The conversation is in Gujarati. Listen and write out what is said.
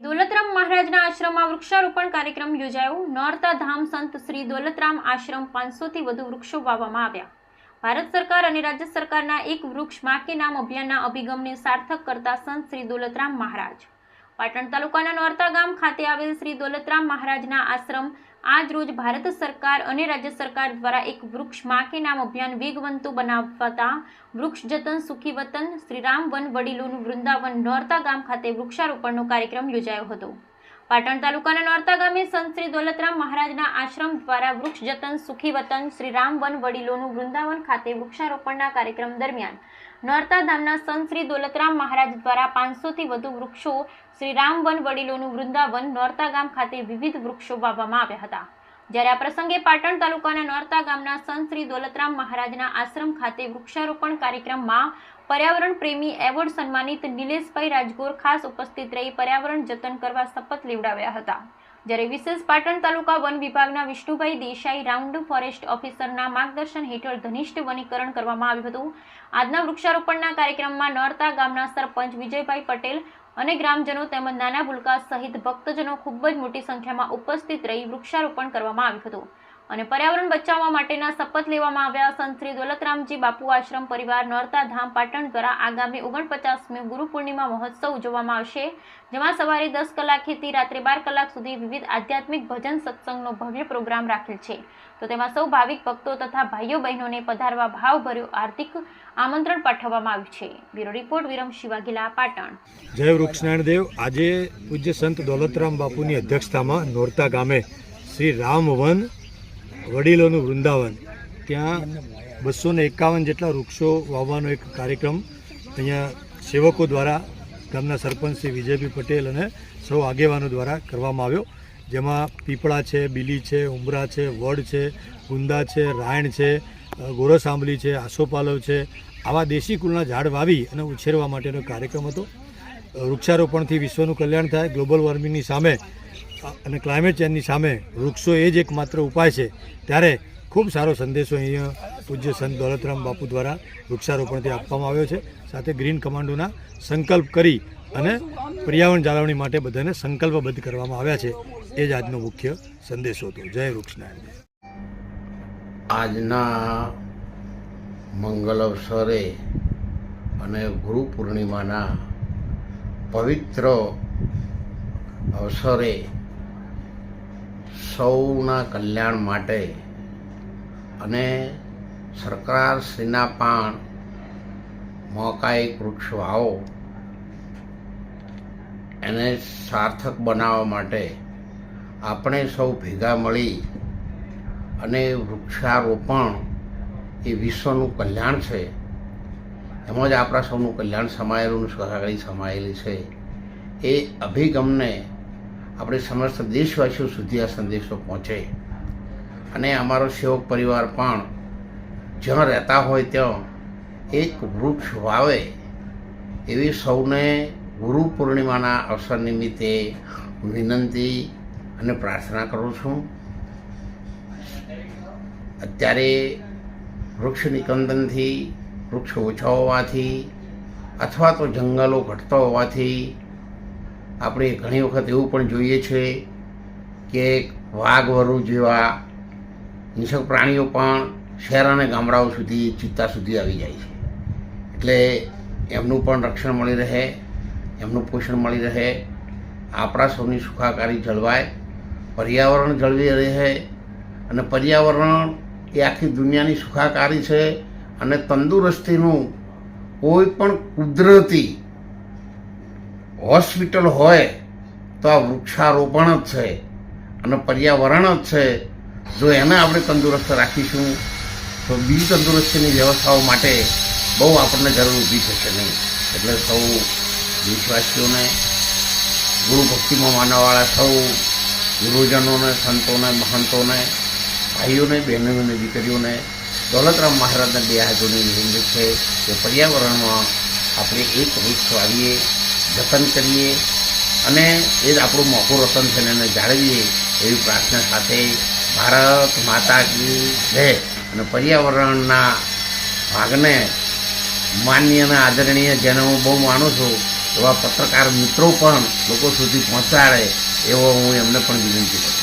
દોલતરામ મહારાજના આશ્રમમાં વૃક્ષારોપણ કાર્યક્રમ યોજાયો. નોરતા ધામ સંત શ્રી દોલતરામ આશ્રમ પાંચસોથી વધુ વૃક્ષો વાવવામાં આવ્યા. ભારત સરકાર અને રાજ્ય સરકારના એક વૃક્ષમાં કે નામ અભિયાનના અભિગમને સાર્થક કરતા સંત શ્રી દોલતરામ મહારાજ. પાટણ તાલુકાના નોરતા ગામ ખાતે આવેલ શ્રી દોલતરામ મહારાજના આશ્રમ આજ રોજ ભારત સરકાર અને રાજ્ય સરકાર દ્વારા એક વૃક્ષમાં નામ અભિયાન વેગવંતુ બનાવતા વૃક્ષ જતન સુખી વતન શ્રીરામ વન વડીલોનું વૃંદાવન નોરતા ગામ ખાતે વૃક્ષારોપણનો કાર્યક્રમ યોજાયો હતો. પાટણ તાલુકાના નોરતા ગામે સંત શ્રી દોલતરામ મહારાજના આશ્રમ દ્વારા વૃક્ષ જતન, સુખી વતન, શ્રી રામ વન વડીલોનું વૃંદાવન ખાતે વૃક્ષારોપણના કાર્યક્રમ દરમિયાન નોરતા ધામના સંત શ્રી દોલતરામ મહારાજ દ્વારા પાંચસોથી વધુ વૃક્ષો શ્રી રામ વન વડીલોનું વૃંદાવન નોરતા ગામ ખાતે વિવિધ વૃક્ષો વાવવામાં આવ્યા હતા. જ્યારે આ પ્રસંગે પાટણ તાલુકાના નોરતા ગામના સંત શ્રી દોલતરામ મહારાજના આશ્રમ ખાતે વૃક્ષારોપણ કાર્યક્રમમાં પર્યાવરણ પ્રેમી એવોર્ડ સન્માનિત નિલેશભાઈ રાજગોર ખાસ ઉપસ્થિત રહી પર્યાવરણ જતન કરવા શપથ લેવડાવ્યા હતા. જ્યારે વિશેષ પાટણ તાલુકા વન વિભાગના વિષ્ણુભાઈ દેસાઈ રાઉન્ડ ફોરેસ્ટ ઓફિસરના માર્ગદર્શન હેઠળ ઘનિષ્ઠ વનીકરણ કરવામાં આવ્યું હતું. આજના વૃક્ષારોપણના કાર્યક્રમમાં નોરતા ગામના સરપંચ વિજયભાઈ પટેલ અને ગ્રામજનો તેમજ નાના ભૂલકા સહિત ભક્તજનો ખૂબ જ મોટી સંખ્યામાં ઉપસ્થિત રહી વૃક્ષારોપણ કરવામાં આવ્યું હતું. અને પર્યાવરણ બચાવવા માટેના શપથ લેવામાં આવ્યા સંત શ્રી દોલતરામજી બાપુ આશ્રમ પરિવાર નોરતા ધામ પાટણ દ્વારા આગામી ઓગણપચાસમી ગુરુ પૂર્ણિમા મહોત્સવ ઉજવવામાં આવશે, જેમાં સવારે દસ કલાકેથી રાત્રે બાર કલાક સુધી વિવિધ આધ્યાત્મિક ભજન સત્સંગનો ભવ્ય પ્રોગ્રામ રાખેલ છે. તો તેમાં સૌ ભાવિક ભક્તો તથા ભાઈઓ બહેનોને પધારવા ભાવભર્યું આર્થિક આમંત્રણ પાઠવવામાં આવ્યું છે. Bureau report, Viram Shivagila, Patan. જય વૃક્ષનારાયણ દેવ આજે પૂજ્ય સંત દોલતરામ બાપુની અધ્યક્ષતામાં નોરતા ગામે શ્રી રામવન વડીલોનું વૃંદાવન. ત્યાં બસો ને એકાવન જેટલા વૃક્ષો વાવવાનો એક કાર્યક્રમ અહીંયા સેવકો દ્વારા ગામના સરપંચ શ્રી વિજયભાઈ પટેલ અને સૌ આગેવાનો દ્વારા કરવામાં આવ્યો. જેમાં પીપળા છે, બીલી છે, ઉમરા છે, વડ છે, ગુંદા છે, રાયણ છે ગોરસ આંબલી છે, આસોપાલવ છે. આવા દેશી કુલના ઝાડ વાવી અને ઉછેરવા માટેનો કાર્યક્રમ હતો. વૃક્ષારોપણથી વિશ્વનું કલ્યાણ થાય, ગ્લોબલ વોર્મિંગની સામે અને ક્લાઇમેટ ચેન્જની સામે વૃક્ષો એ જ એકમાત્ર ઉપાય છે. ત્યારે ખૂબ સારો સંદેશો અહીંયા પૂજ્ય સંત દોલતરામ બાપુ દ્વારા વૃક્ષારોપણથી આપવામાં આવ્યો છે. સાથે ગ્રીન કમાન્ડોના સંકલ્પ કરી અને પર્યાવરણ જાળવણી માટે બધાને સંકલ્પબદ્ધ કરવામાં આવ્યા છે. એ જ આજનો મુખ્ય સંદેશો હતો. જય વૃક્ષનારાયણ. આજના મંગલ અવસરે અને ગુરુ પૂર્ણિમાના પવિત્ર અવસરે સૌના કલ્યાણ માટે અને સરકારશ્રીના પણ મોકાએ વૃક્ષ વાવો એને સાર્થક બનાવવા માટે આપણે સૌ ભેગા મળી અને વૃક્ષારોપણ એ વિશ્વનું કલ્યાણ છે. એમાં જ આપણા સૌનું કલ્યાણ સમાયેલું સહકારી સમાયેલી છે. એ અભિગમને આપણે સમસ્ત દેશવાસીઓ સુધી આ સંદેશો પહોંચે. અને અમારો સેવક પરિવાર પણ જ્યાં રહેતા હોય ત્યાં એક વૃક્ષ વાવે એવી સૌને ગુરુ પૂર્ણિમાના અવસર નિમિત્તે વિનંતી અને પ્રાર્થના કરું છું. અત્યારે વૃક્ષ નિકંદનથી, વૃક્ષ ઓછા હોવાથી અથવા તો જંગલો ઘટતા હોવાથી આપણે ઘણી વખત એવું પણ જોઈએ છે કે વાઘ, વરુ જેવા હિંસક પ્રાણીઓ પણ શહેર અને ગામડાઓ સુધી, ચિત્તા સુધી આવી જાય છે. એટલે એમનું પણ રક્ષણ મળી રહે, એમનું પોષણ મળી રહે, આપણા સૌની સુખાકારી જળવાય, પર્યાવરણ જળવી રહે અને પર્યાવરણ એ આખી દુનિયાની સુખાકારી છે અને તંદુરસ્તીનું કોઈ પણ કુદરતી હોસ્પિટલ હોય તો આ વૃક્ષારોપણ જ છે અને પર્યાવરણ જ છે. જો એને આપણે તંદુરસ્ત રાખીશું, તો બીજી તંદુરસ્તીની વ્યવસ્થાઓ માટે બહુ આપણને જરૂર ઊભી થશે નહીં. એટલે સૌ દેશવાસીઓને, ગુરુ ભક્તિમાં માનવાવાળા સૌ ગુરુજનોને, સંતોને, મહંતોને, ભાઈઓને, બહેનોને દીકરીઓને દોલતરામ મહારાજના બે હાજોની વિનંતી છે કે પર્યાવરણમાં આપણે એક વૃક્ષ વાવીએ જતન કરીએ અને એ જ આપણું મોખું રતન છે એને જાળવીએ એવી પ્રાર્થના સાથે ભારત માતા કી જય. અને પર્યાવરણના ભાગને માન્ય અને આદરણીય જેને હું બહુ માનું છું, એવા પત્રકાર મિત્રો પણ લોકો સુધી પહોંચાડે એવો હું એમને પણ વિનંતી કરું